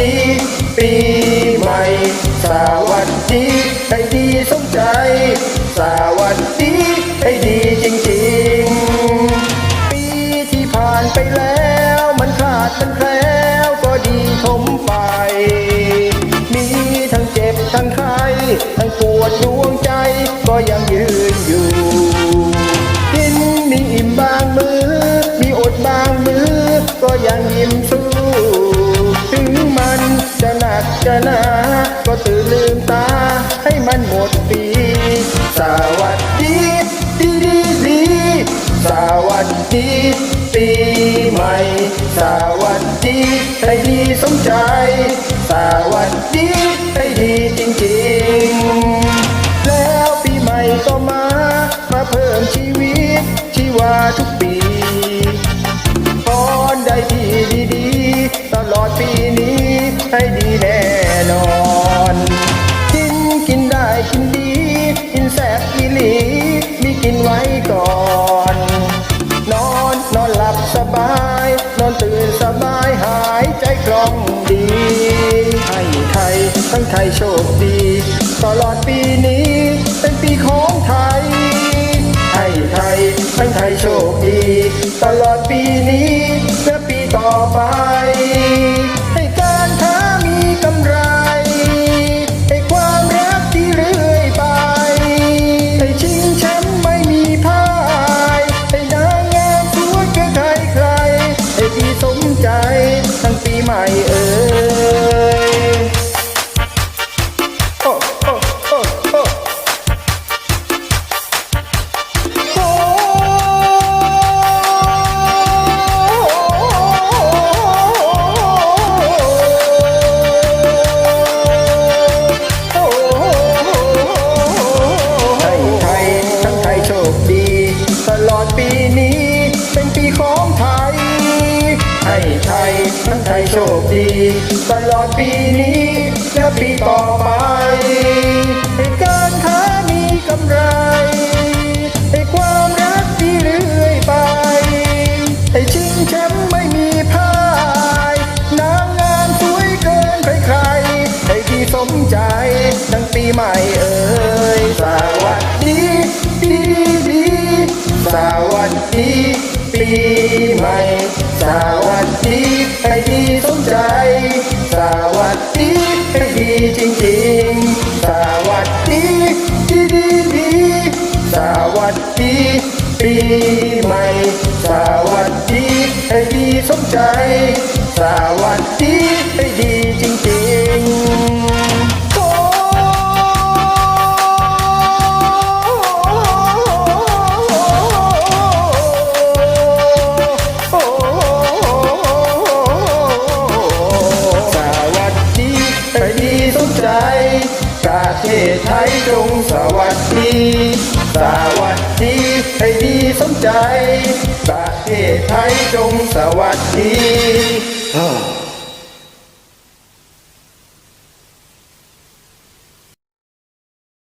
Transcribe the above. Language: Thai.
ดี ปีใหม่ สวัสดีให้ดีสมใจ สวัสดีให้ดีจริงๆ ปีที่ผ่านไปแล้ว มันขาดมันแล้วก็ดีทมไป มีทั้งเจ็บทั้งไข้ทั้งปวดดวงใจก็ยังยืนอยู่กินมีอิ่มบางมือ มีอดบางมือ ก็ยังยิ้มสู้ กจะนา ก็ตื่นลืมตาให้มันหมดปี สวัสดีดีดีดีสวัสดีปีใหม่ สวัสดีให้ดีสมใจ สวัสดีให้ดีจริงๆ แล้วปีใหม่ก็มา มาเพิ่มชีวิตชีวาทุกปีพรได้ที่ดีตลอดปีนี้ ให้ดีแน่นอน กินกินได้กินดี กินแซ่บอีหลี มีกินไว้ก่อน นอนนอนหลับสบาย นอนตื่นสบายหายใจคล่องดีให้ไทยทั้งไทยโชคดี ตลอดปีนี้เป็นปีของไทยให้ไทยทั้งไทยโชคดี ตลอดปีนี้ ทั้ ทยทั้งไทยโชคดี ตลอดปีนี้และปีต่อไป ให้การค้ามีกำไร ให้ความรักที่เรื่อยไป ให้ชิงแชมป์ไม่มีพ่ายนางงามสวยเกินใครๆให้ที่สมใจทั้งปีใหม่เอ่ยสวัสดีดีดีสวัสดี ปีใหม่ สวัสดีให้ดีสมใจ สวัสดีให้ดีจริงๆ สวัสดีดีดีดีสวัสดีปีใหม่ สวัสดีให้ดีสมใจ สวัสดีให้ดี เทศไทยจงสวัสดี สวัสดีให้ดีสมใจ ประเทศไทยจงสวัสดี